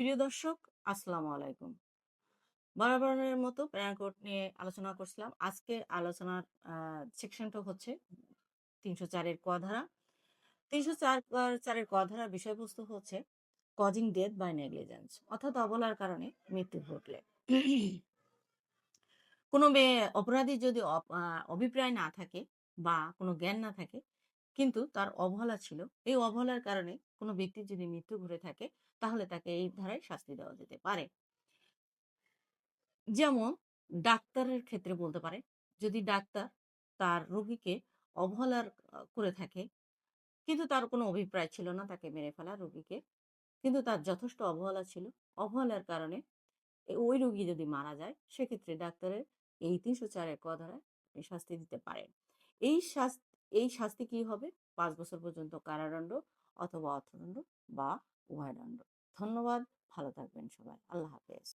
প্রিয় দর্শক, আসসালামু আলাইকুম। বরাবরের মতো প্রেরণা কোড নিয়ে আলোচনা করছিলাম। আজকে আলোচনার সেকশনটা হচ্ছে তিনশো চারের ক ধারা। তিনশো চার চারের ক ধারা বিষয়বস্তু হচ্ছে কজিং ডেথ বাই নেগলিজেন্স অর্থাৎ অবলার কারণে মৃত্যু ঘটলে। কোনো অপরাধী যদি অভিপ্রায় না থাকে বা কোনো জ্ঞান না থাকে কিন্তু তার অবহেলা ছিল। এই অবহেলার কারণে কোনো ব্যক্তির যদি মৃত্যু ঘটে থাকে, তাহলে তাকে এই ধারায় শাস্তি দেওয়া যেতে পারে। যেমন ডাক্তারের ক্ষেত্রে বলতে পারে, যদি ডাক্তার তার রোগীকে অবহেলার করে থাকে, কিন্তু তার কোনো অভিপ্রায় ছিল না তাকে মেরে ফেলা রোগীকে, কিন্তু তার যথেষ্ট অবহেলা ছিল, অবহেলার কারণে ওই রোগী যদি মারা যায়, সেক্ষেত্রে ডাক্তারের এই তিনশো চারের ক শাস্তি দিতে পারেন। এই শাস্তি এই শাস্তি কি হবে? পাঁচ বছর পর্যন্ত কারাদণ্ড অথবা অর্থদণ্ড বা উভয় দণ্ড। ধন্যবাদ, ভালো থাকবেন সবাই। আল্লাহ হাফেজ।